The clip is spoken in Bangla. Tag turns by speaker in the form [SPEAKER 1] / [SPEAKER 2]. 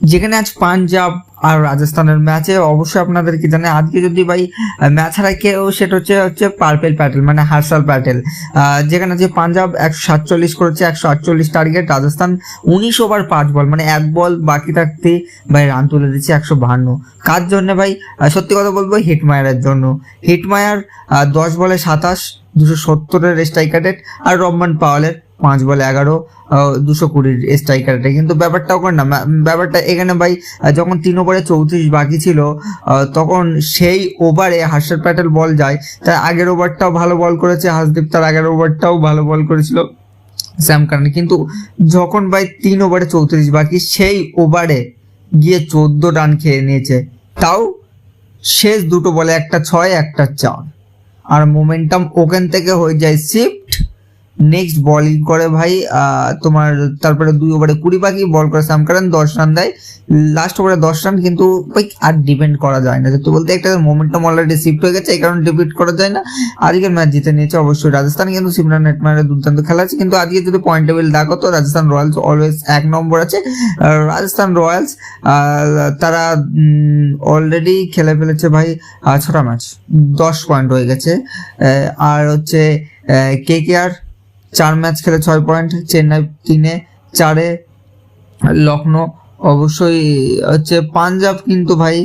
[SPEAKER 1] যেখানে আজ পাঞ্জাব আর রাজস্থানের ম্যাচে অবশ্যই আপনাদের কি জানে, আজকে যদি ভাই ম্যাচ হারায় কেউ, সেটা হচ্ছে হচ্ছে পার্পেল প্যাটেল মানে হার্সাল প্যাটেল। যেখানে যে পাঞ্জাব একশো সাতচল্লিশ করেছে, একশো আটচল্লিশ টার্গেট রাজস্থান উনিশ ওভার পাঁচ বল মানে এক বল বাকি থাকতে ভাই রান তুলে দিচ্ছে একশো বাহান্ন। কার জন্য ভাই? সত্যি কথা বলব, হিটমায়ারের জন্য। হিটমায়ার দশ বলে সাতাশ, দুশো সত্তরের স্ট্রাইকার রেট আর রহমান পাওয়ালের পাঁচ বলে এগারো দুশো কুড়ির স্ট্রাইকার রেটে কিন্তু ব্যাপারটা ওখানে না ব্যাপারটা এখানে ভাই যখন তিন ওভারে চৌত্রিশ বাকি ছিল তখন সেই ওভারে হার্ষদ প্যাটেল বল যায়। তার আগের ওভারটাও ভালো বল করেছে, হাসদীপ তার আগের ওভারটাও ভালো বল করেছিল স্যাম কারণ। কিন্তু যখন ভাই তিন ওভারে চৌত্রিশ বাকি, সেই ওভারে গিয়ে চোদ্দ রান খেয়ে নিয়েছে। তাও শেষ দুটো বলে একটা ছয়, একটা চার। আর মোমেন্টাম ওখান থেকে হয়ে যায় শিফট। নেক্সট বলিং করে ভাই তোমার তারপরে দুই ওভারে কুড়ি বাকি বল করে সাম কারণ দশ রান দেয়। লাস্ট ওভারে দশ রান কিন্তু ভাই আর ডিপেন্ড করা যায় না। সত্যি বলতে একটা মোমেন্টাম অলরেডি শিফট হয়ে গেছে, এই কারণে ডিপেন্ড করা যায় না। আজকের ম্যাচ জিতে নিয়েছে অবশ্যই রাজস্থান, কিন্তু সিমরান নেটমারের দুর্দান্ত খেলা আছে। কিন্তু আজকে যদি পয়েন্ট টেবিল দেখো তো রাজস্থান রয়্যালস অলওয়েজ এক নম্বর আছে। রাজস্থান রয়্যালস তারা অলরেডি খেলে ফেলেছে ভাই ছটা ম্যাচ দশ পয়েন্ট হয়ে গেছে। আর হচ্ছে কে কে আর চার ম্যাচ খেলে ছয় পয়েন্ট চেন্নাই তিনে চারে লখনৌ অবশ্যই হচ্ছে পাঞ্জাব কিন্তু ভাই